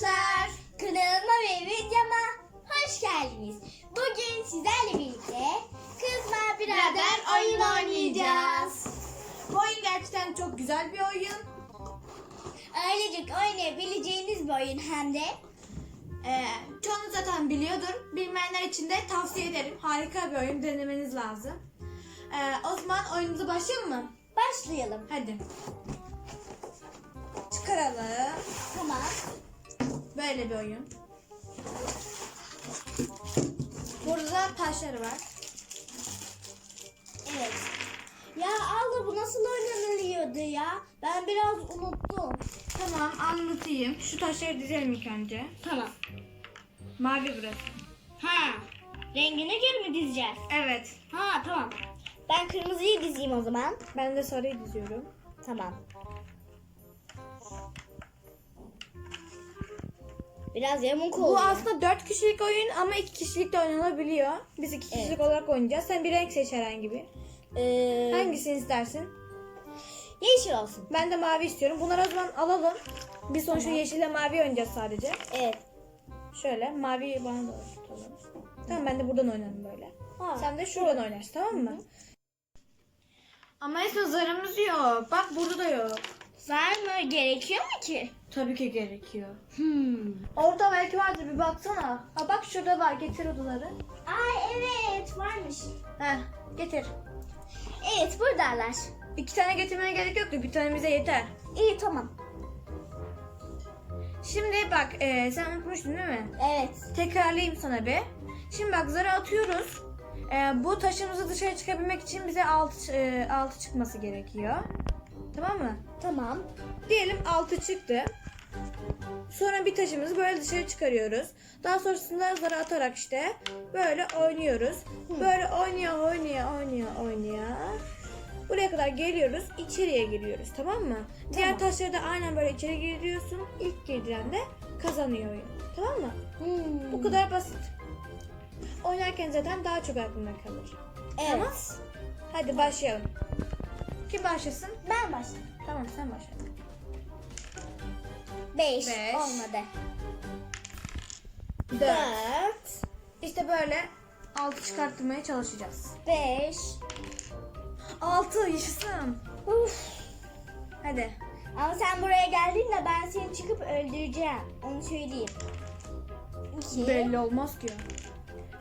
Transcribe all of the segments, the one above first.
arkadaşlar. Kanalıma ve videoma hoş geldiniz. Bugün sizlerle birlikte Kızma Birader oyun oynayacağız. Bu oyun gerçekten çok güzel bir oyun. Ailecek oynayabileceğiniz bir oyun hem de. Ee, çoğunuz zaten biliyordur. Bilmeyenler için de tavsiye ederim. Harika bir oyun denemeniz lazım. Ee, o zaman oyunumuza başlayalım mı? Başlayalım. Hadi. Çıkaralım. Tamam. Böyle bir oyun. Burada da taşları var. Evet. Ya abla bu nasıl oynanılıyordu ya? Ben biraz unuttum. Tamam anlatayım. Şu taşları dizelim ilk önce. Tamam. Mavi burası. Ha. Rengine göre mi dizeceğiz? Evet. Ha tamam. Ben kırmızıyı dizeyim o zaman. Ben de sarıyı diziyorum. Tamam. Biraz yamuk oldu. Bu aslında 4 kişilik oyun ama 2 kişilik de oynanabiliyor. Biz 2 kişilik Evet. olarak oynayacağız. Sen bir renk seç herhangi bir. Ee, Hangisini istersin? Yeşil olsun. Ben de mavi istiyorum. Bunları o zaman alalım. Biz sonuçta Tamam. yeşille mavi oynayacağız sadece. Evet. Şöyle mavi bana da tutalım. Tamam ben de buradan oynarım böyle. Ha. Sen de şuradan oynarsın tamam mı? Ama esas zarımız yok. Bak burada da yok. Var mı? Gerekiyor mu ki? Tabii ki gerekiyor. Hmm. Orada belki vardır bir baksana. Ha bak şurada var getir odaları. Ay evet varmış. Heh getir. Evet buradalar. İki tane getirmene gerek yoktu. Bir tane bize yeter. İyi tamam. Şimdi bak e, sen unutmuştun değil mi? Evet. Tekrarlayayım sana bir. Şimdi bak zarı atıyoruz. E, bu taşımızı dışarı çıkabilmek için bize altı, e, altı çıkması gerekiyor. Tamam mı? Tamam. Diyelim altı çıktı. Sonra bir taşımızı böyle dışarı çıkarıyoruz. Daha sonrasında zarı atarak işte böyle oynuyoruz. Böyle oynuyor, oynuyor, oynuyor, oynuyor. Buraya kadar geliyoruz, içeriye giriyoruz tamam mı? Diğer taşları da aynen böyle içeri giriyorsun. İlk girdiren de kazanıyor oyun. Tamam mı? Hmm. Bu kadar basit. Oynarken zaten daha çok aklında kalır. Evet. Tamam. Hadi başlayalım. Kim başlasın? Ben başlayayım. Tamam sen başla. Beş. Beş. Olmadı. Dört. Dört. İşte böyle altı çıkartmaya çalışacağız. Beş. Altı yaşasın. Uf. Hadi. Ama sen buraya geldiğinde ben seni çıkıp öldüreceğim. Onu söyleyeyim. İki. Belli olmaz ki.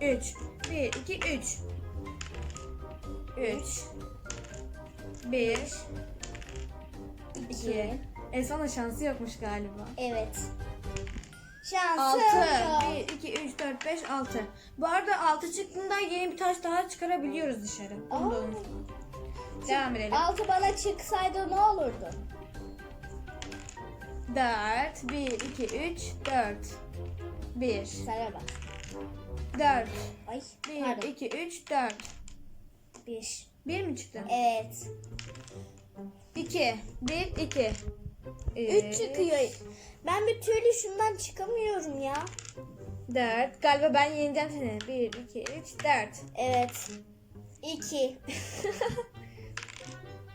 Üç. Bir, iki, üç. Üç. Bir. iki. Esma'nın şansı yokmuş galiba. Evet. Şansım Altı. yok. Bir, iki, üç, dört, beş, altı. Bu arada altı çıktığında yeni bir taş daha çıkarabiliyoruz dışarı. Onu da Aa. unutma. Devam edelim. Altı bana çıksaydı ne olurdu? Dört. Bir, iki, üç, dört. Bir. Sana bak. Dört. Ay Bir, pardon. iki, üç, dört. Bir. Bir mi çıktı? Evet. İki. Bir, iki. Üç çıkıyor. Ben bir türlü şundan çıkamıyorum ya. Dört. Galiba ben yeneceğim seni. Bir, iki, üç, dört. Evet. İki.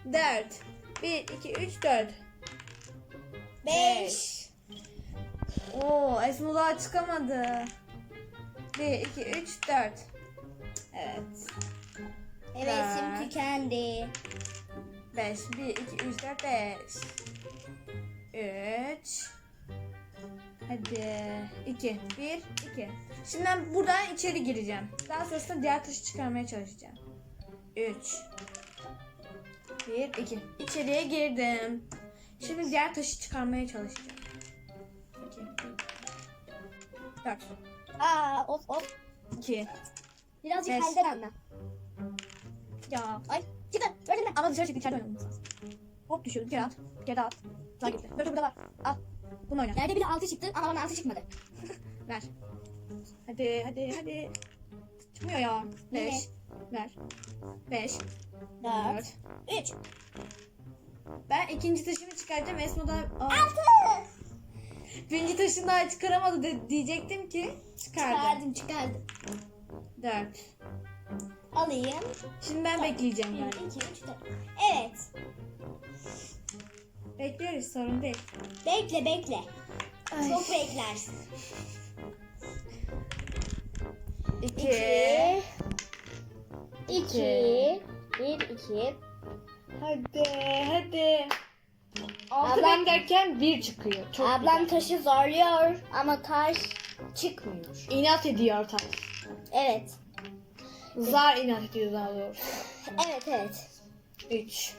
Dört. Bir, iki, üç, dört. Beş. Oo, Esma daha çıkamadı. Bir, iki, üç, dört. Evet. Hevesim Dört. tükendi. Beş. Bir, iki, üç, dört, beş. Üç. Hadi. İki. Bir, iki. Şimdi ben buradan içeri gireceğim. Daha sonrasında diğer taşı çıkarmaya çalışacağım. Üç. Bir, iki. İçeriye girdim. Şimdi diğer taşı çıkarmaya çalışacağım. İki. Dört. Aa of of. İki. Birazcık Beş. halden anla. Ya. Ay çıkın. Gördün mü? Ama dışarı çıktı içeride lazım. Hop düşüyor. Bir kere at. Daha at. Daha gitti. Dur, burada var. Al. Bunu oyna. Yerde bile altı çıktı ama bana altı çıkmadı. Ver. Hadi hadi hadi. Çıkmıyor ya. Beş. Ver. Beş. Dört. Dört. Üç. Ben ikinci taşımı çıkaracağım. Esma da Aa, Altı. birinci taşını daha çıkaramadı de, diyecektim ki çıkardı. Çıkardım çıkardım. Dört. Alayım. Şimdi ben bekleyeceğim Bir, yani. iki, üç, dört. Evet. Bekleriz sorun değil. Bekle bekle. Ay. Çok beklersin. İki. İki. İki. Bir, iki. Hadi hadi. Altı Ablam- ben derken bir çıkıyor. Çok Ablam güzel. taşı zorluyor ama taş çıkmıyor. inat ediyor taş. Evet. Zar inat ediyor daha doğrusu. Evet evet. Üç.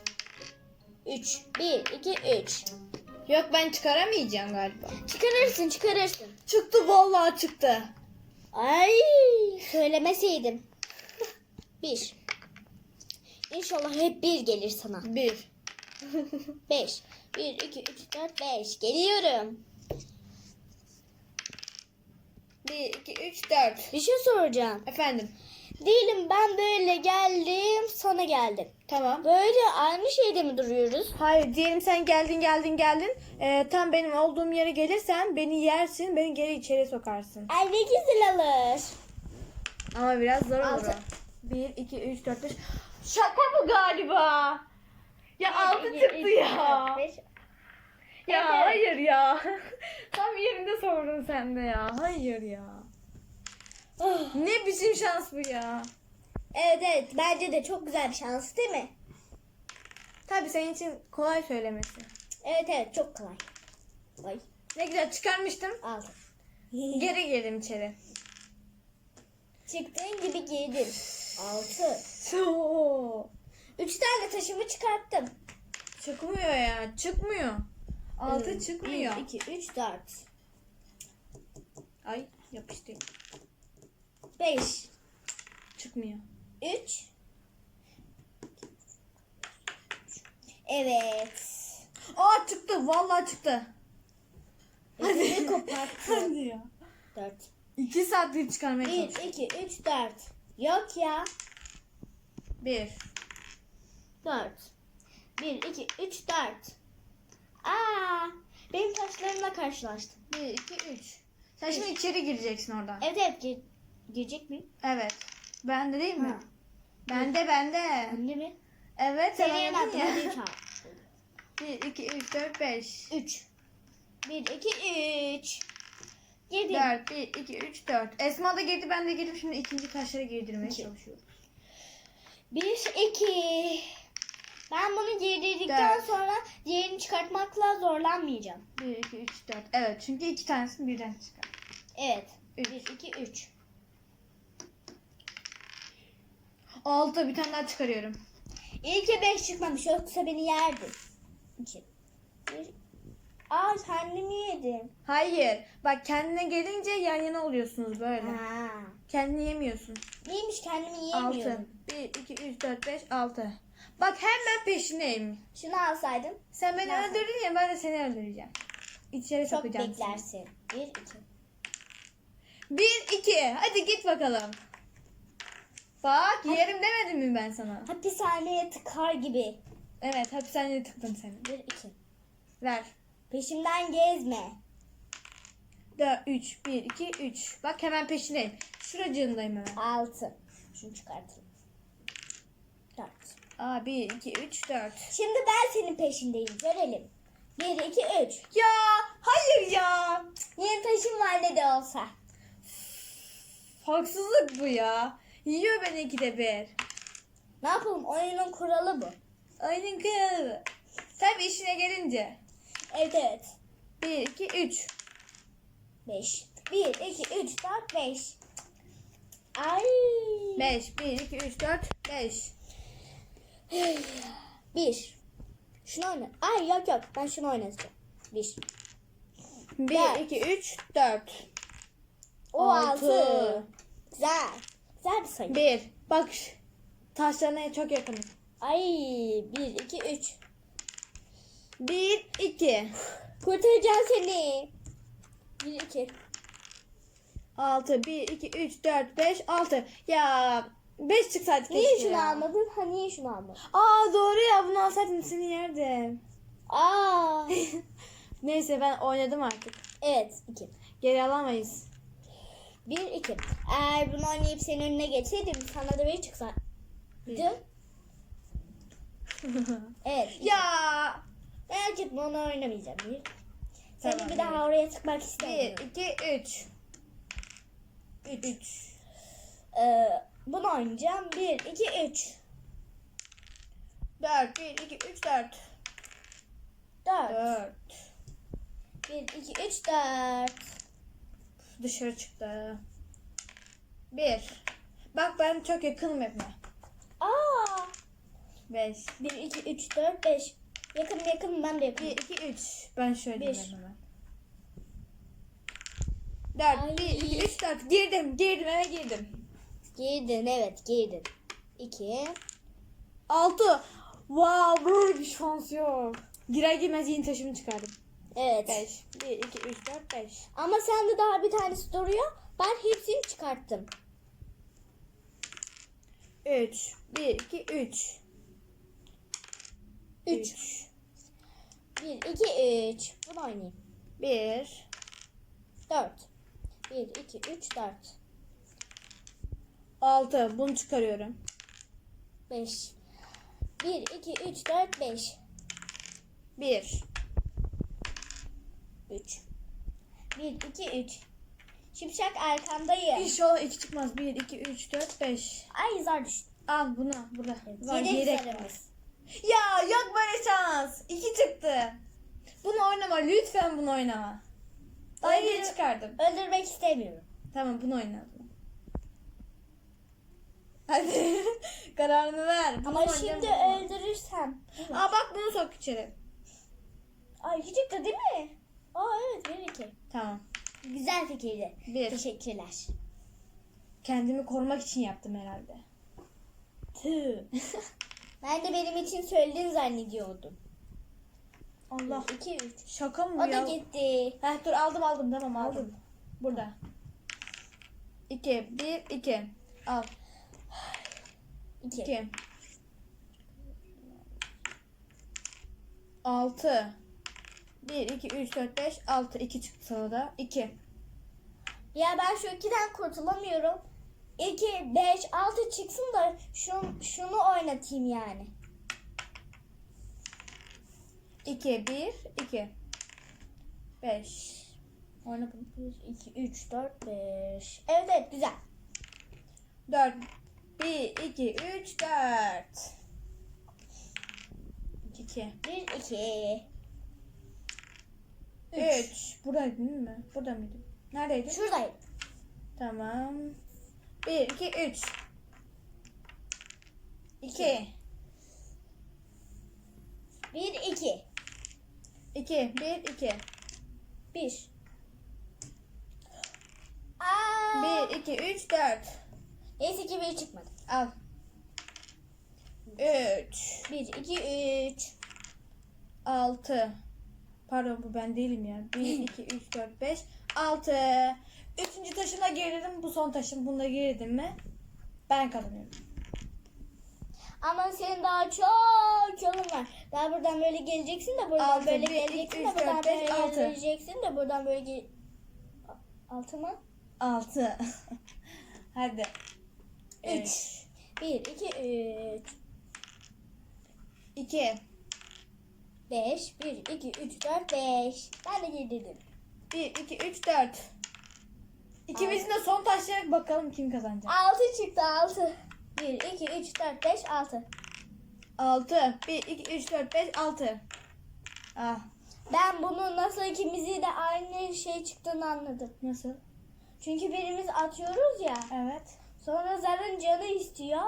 Üç. Bir, iki, üç. Yok ben çıkaramayacağım galiba. Çıkarırsın çıkarırsın. Çıktı vallahi çıktı. Ay söylemeseydim. Bir. İnşallah hep bir gelir sana. Bir. Beş. Bir, iki, üç, dört, beş. Geliyorum. Bir, iki, üç, dört. Bir şey soracağım. Efendim. Diyelim ben böyle geldim, sana geldim. Tamam. Böyle aynı şeyde mi duruyoruz? Hayır diyelim sen geldin geldin geldin. Ee, tam benim olduğum yere gelirsen beni yersin beni geri içeri sokarsın. Ay ne güzel olur. Ama biraz zor olur Altı. o. 1, 2, 3, 4, 5. Şaka bu galiba. Ya altı çıktı ya. Ya hayır ya. Tam yerinde sordun sen de ya. Hayır ya. Ne biçim şans bu ya. Evet evet bence de çok güzel bir şans değil mi? Tabii senin için kolay söylemesi. Evet evet çok kolay. Vay. Ne güzel çıkarmıştım. Aldım. Geri girdim içeri. Çıktığın gibi giydin. Altı. Üç tane taşımı çıkarttım. Çıkmıyor ya. Çıkmıyor. Altı Bir, çıkmıyor. Bir, iki, üç, dört. Ay yapıştı. Beş. Çıkmıyor. Üç. Evet. Aa çıktı. Vallahi çıktı. Ödümü koparttım. Hadi ya. Dört. İki saattir çıkarmaya Bir, çalışıyorum. iki, üç, dört. Yok ya. Bir. Dört. Bir, iki, üç, dört. Aa, benim taşlarımla karşılaştım. Bir, iki, üç. Sen şimdi içeri gireceksin oradan. Evet evet gir- girecek miyim? Evet. Bende değil mi? Ha. Bende bende. Anne mi? Evet sen Senin oynadın ya. çağır. Bir, iki, üç, dört, beş. Üç. Bir, iki, üç. Girdim. Dört, bir, iki, üç, dört. Esma da girdi ben de girdim. Şimdi ikinci taşları girdirmeye İki. çalışıyorum. Bir, iki. Ben bunu girdirdikten Dört. sonra diğerini çıkartmakla zorlanmayacağım. Bir, iki, üç, dört. Evet çünkü iki tanesini birden çıkar. Evet. Üç. Bir, iki, üç. Altı bir tane daha çıkarıyorum. İyi ki beş çıkmamış yoksa beni yerdin. İki. Bir. Aa kendimi yedim. Hayır. Bak kendine gelince yan yana oluyorsunuz böyle. Ha. Kendini yemiyorsun. Neymiş kendimi yiyemiyorum. Bir, iki, üç, dört, beş, altı. Bak hemen peşindeyim. Şunu alsaydım Sen beni Nasıl? öldürdün ya ben de seni öldüreceğim. İçeri çok sokacağım seni. beklersin. Bir, iki. Bir, iki. Hadi git bakalım. Bak yerim demedim mi ben sana? Hapishaneye tıkar gibi. Evet hapishaneye tıktım seni. Bir, iki. Ver. Peşimden gezme. 4, 3, 1, 2, 3. Bak hemen peşindeyim. Şuracığındayım hemen. Altı. Şunu çıkartayım. Dört. Aa 1, 2, 3, 4. Şimdi ben senin peşindeyim. Görelim. Bir, iki, üç. Ya hayır ya. Yeni taşım var ne de olsa. Haksızlık bu ya. Yiyor beni ikide bir. Ne yapalım? Oyunun kuralı bu. Aynen kıyafı. Tabii işine gelince. Evet evet. 1, 2, 3. Beş. Bir, iki, üç, dört, beş. Ay. 5, 1, 2, 3, 4, 5. Bir. Şunu oyna. Ay yok yok. Ben şunu oynatacağım. Bir. 1, Dört. 2, 3, 4. O Altı. altı. Güzel. Güzel bir sayı. 1. Bak taşlarına çok yakınım. Ay. Bir, iki, üç. 1, 2. Kurtaracağım seni. Bir, iki. 6, 1, 2, 3, 4, 5, 6. Ya 5 çıksaydı keşke Niye şunu ya. almadın? Ha niye şunu almadın? Aa doğru ya bunu alsaydım seni yerdim. Aa. Neyse ben oynadım artık. evet. iki. Geri alamayız. Bir, iki. Eğer bunu oynayıp senin önüne geçseydim sana da bir çıksaydı. Evet. ya Merak etme onu oynamayacağım. Bir. Senin bir daha oraya tıkmak 1, istemiyorum. 2, 3. 3. Ee, bunu oynayacağım. 1, 2, 3. 4, 1, 2, 3, 4. 4. 4. 1, 2, 3, 4. Dışarı çıktı. 1. Bak ben çok yakınım hepine. Aa! 5. 1, 2, 3, 4, 5. Yakın yakın ben de 1, yakınım. 2, 3. Ben şöyle Bir. diyeyim hemen. 4, Ay. 1, 2, 3, 4. Girdim, girdim, eve girdim. Giydin evet giydin. 2. 6. Wow, böyle bir şans yok. Girer girmez yeni taşımı çıkardım. Evet. 5. 1, 2, 3, 4, 5. Ama sende daha bir tanesi duruyor. Ben hepsini çıkarttım. 3. 1, 2, 3. 3. 1, 2, 3. Bunu oynayayım. 1. 4. 1, 2, 3, 4. 6. Bunu çıkarıyorum. 5. 1, 2, 3, 4, 5. 1. 3. 1, 2, 3. Şipşak arkandayım. İnşallah 2 çıkmaz. 1, 2, 3, 4, 5. Ay zar düştü. Al bunu. Burada. Var, Yedek yedek var. sarımız. Ya yok böyle şans. 2 çıktı. Bunu oynama. Lütfen bunu oynama. Daha Öldür- çıkardım. Öldürmek istemiyorum. Tamam bunu oyna. Hadi. Kararını ver. Bunu Ama oynayacağım, şimdi bunu. öldürürsem. Aa bak bunu sok içeri. Ay iki çıktı değil mi? Aa evet 1, 2. Tamam. Güzel fikirdi. 1. Teşekkürler. Kendimi korumak için yaptım herhalde. Tüh. ben de benim için söylediğini zannediyordum. Allah. 2, 3. Şaka mı O ya? da gitti. Heh, dur aldım aldım tamam aldım. Burada. 2 1 2. Al. 2. 2. 6. 1 2 3 4 5 6 2 çıktı sana da. 2. Ya ben şu ikiden kurtulamıyorum. 2, 5, 6 çıksın da şun, şunu oynatayım yani. 2 1 2. 5. Oyna bunu. 1, 2, 3, 4, 5. Evet evet güzel. 4 1 2 3 4. 2 1, 2. 3. Buradaydı değil mi? Burada mıydı? Neredeydi? Şuradayım. Tamam. 1 2 3. 2 1, 2. 2 1 2. 1. Aa. 1 2 3 4. Neyse ki 1 çıkmadı. Al. 3 1, 2, 3. 6 Pardon bu ben değilim ya. 1 2 3 4 5 6 Üçüncü taşına girdim. Bu son taşım. Bunda girdim mi? Ben kazanıyorum. Ama senin daha çok yolun var. Daha buradan böyle geleceksin de buradan Altı, böyle bir, iki, geleceksin üç, de buradan dört, beş, böyle altı. geleceksin de buradan böyle gel... Altı mı? 6 Hadi. 3. 1, 2, 3. 2 5, 1, 2, 3, 4, 5. Ben de girdim. 1 2 3 4 İkimizin de son taşları bakalım kim kazanacak. 6 çıktı 6. 1, 2, 3, 4, 5, 6. 6 1 2 3 4 5 6 Ah Ben bunu nasıl ikimizi de aynı şey çıktığını anladım. nasıl? Çünkü birimiz atıyoruz ya. Evet. Sonra zarın canı istiyor.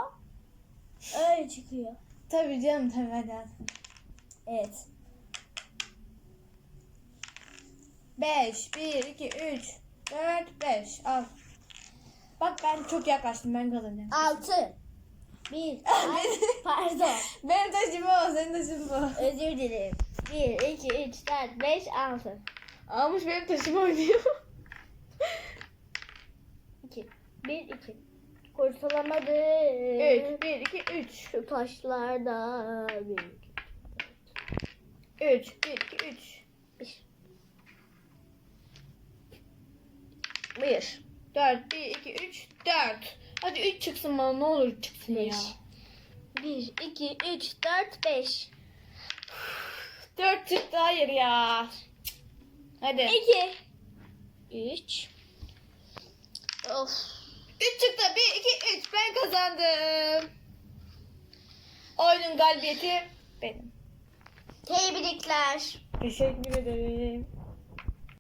Öyle çıkıyor. Tabii canım tabii hadi. Evet. 5 1 2 3 4 5 al. Bak ben çok yaklaştım ben kazanacağım. 6. 1. Pardon. Benim taşım o senin taşın bu. Özür dilerim. 1, 2, 3, 4, 5, 6. Almış benim taşımı oynuyor. 2. 1, 2. Kurtulamadım. 3 1 2 3 Şu taşlarda. 1, 3 1 2 3 1. 4, 1, 2, 3, 4. Hadi 3 çıksın bana ne olur çıksın ya. 1, 2, 3, 4, 5. 4 çıktı hayır ya. Hadi. 2. 3. Of. 3 çıktı. 1, 2, 3. Ben kazandım. Oyunun galibiyeti benim. Tebrikler. Teşekkür ederim.